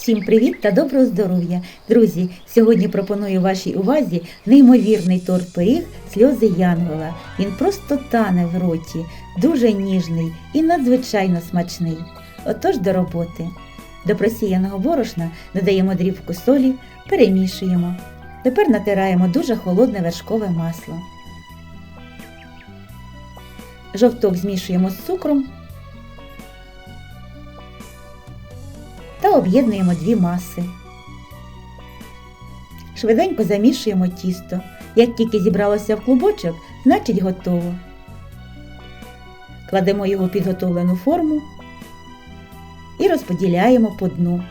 Всім привіт та доброго здоров'я! Друзі, сьогодні пропоную вашій увазі неймовірний торт пиріг сльози Янгола. Він просто тане в роті, дуже ніжний і надзвичайно смачний. Отож до роботи. До просіяного борошна додаємо дрібку солі, перемішуємо. Тепер натираємо дуже холодне вершкове масло. Жовток змішуємо з цукром об'єднуємо дві маси. Швиденько замішуємо тісто. Як тільки зібралося в клубочок, значить готово. Кладемо його в підготовлену форму і розподіляємо по дну.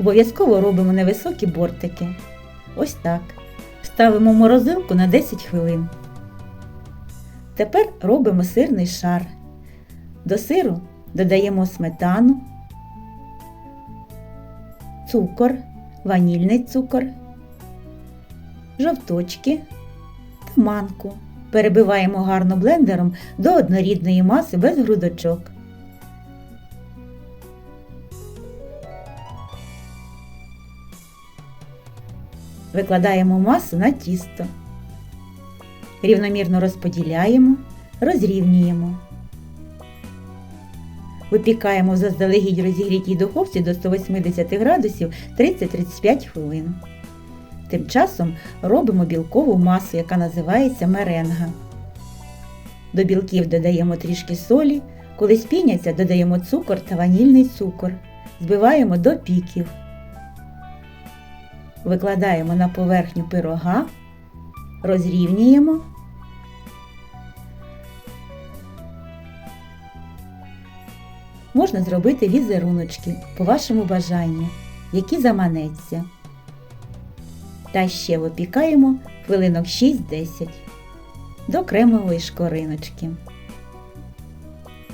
Обов'язково робимо невисокі бортики. Ось так. Ставимо морозилку на 10 хвилин. Тепер робимо сирний шар. До сиру додаємо сметану, цукор, ванільний цукор, жовточки та манку. Перебиваємо гарно блендером до однорідної маси без грудочок. Викладаємо масу на тісто. Рівномірно розподіляємо, розрівнюємо. Випікаємо заздалегідь розігрітій духовці до 180 градусів 30-35 хвилин. Тим часом робимо білкову масу, яка називається меренга. До білків додаємо трішки солі, коли спіняться, додаємо цукор та ванільний цукор. Збиваємо до піків. Викладаємо на поверхню пирога, розрівнюємо. Можна зробити візеруночки по вашому бажанню, які заманеться. Та ще випікаємо хвилинок 6-10 до кремової шкориночки.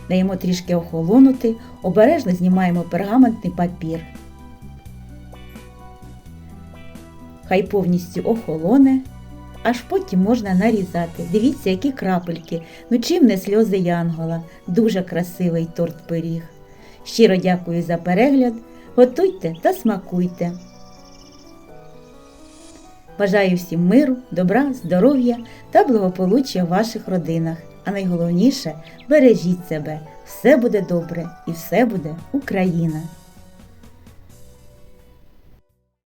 Даємо трішки охолонути, обережно знімаємо пергаментний папір. Хай повністю охолоне, аж потім можна нарізати. Дивіться, які крапельки. Ну чим не сльози Янгола. Дуже красивий торт пиріг. Щиро дякую за перегляд. Готуйте та смакуйте. Бажаю всім миру, добра, здоров'я та благополуччя в ваших родинах. А найголовніше бережіть себе. Все буде добре і все буде Україна!